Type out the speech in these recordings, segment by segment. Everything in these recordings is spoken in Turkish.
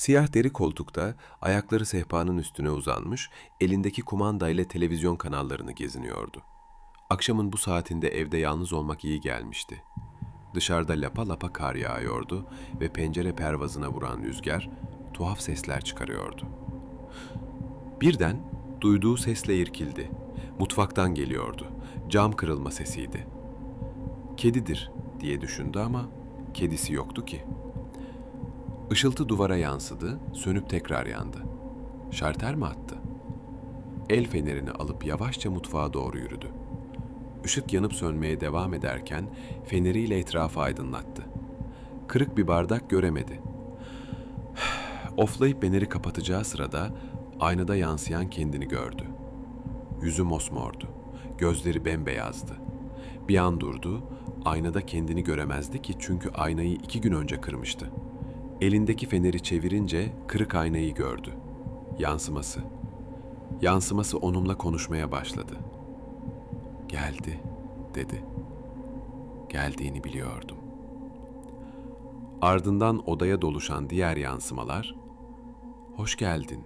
Siyah deri koltukta, ayakları sehpanın üstüne uzanmış, elindeki kumandayla televizyon kanallarını geziniyordu. Akşamın bu saatinde evde yalnız olmak iyi gelmişti. Dışarıda lapa lapa kar yağıyordu ve pencere pervazına vuran rüzgar tuhaf sesler çıkarıyordu. Birden duyduğu sesle irkildi. Mutfaktan geliyordu. Cam kırılma sesiydi. Kedidir diye düşündü ama kedisi yoktu ki. Işıltı duvara yansıdı, sönüp tekrar yandı. Şarter mi attı? El fenerini alıp yavaşça mutfağa doğru yürüdü. Işık yanıp sönmeye devam ederken feneriyle etrafı aydınlattı. Kırık bir bardak göremedi. Oflayıp feneri kapatacağı sırada aynada yansıyan kendini gördü. Yüzü mosmordu, gözleri bembeyazdı. Bir an durdu, aynada kendini göremezdi ki çünkü aynayı iki gün önce kırmıştı. Elindeki feneri çevirince kırık aynayı gördü. Yansıması. Yansıması onunla konuşmaya başladı. Geldi, dedi. Geldiğini biliyordum. Ardından odaya doluşan diğer yansımalar, hoş geldin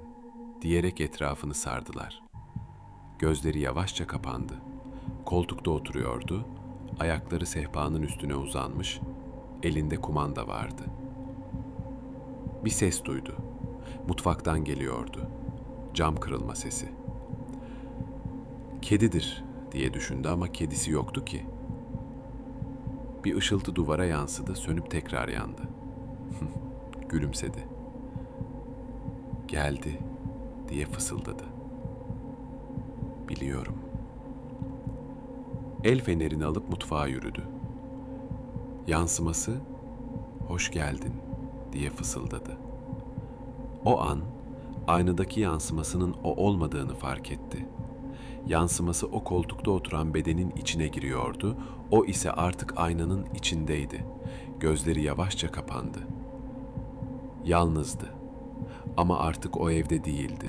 diyerek etrafını sardılar. Gözleri yavaşça kapandı. Koltukta oturuyordu, ayakları sehpanın üstüne uzanmış, elinde kumanda vardı. Bir ses duydu. Mutfaktan geliyordu. Cam kırılma sesi. Kedidir diye düşündü ama kedisi yoktu ki. Bir ışıltı duvara yansıdı, sönüp tekrar yandı. Gülümsedi. Geldi diye fısıldadı. Biliyorum. El fenerini alıp mutfağa yürüdü. Yansıması, hoş geldin diye fısıldadı. O an aynadaki yansımasının o olmadığını fark etti. Yansıması o koltukta oturan bedenin içine giriyordu, o ise artık aynanın içindeydi. Gözleri yavaşça kapandı. Yalnızdı ama artık o evde değildi.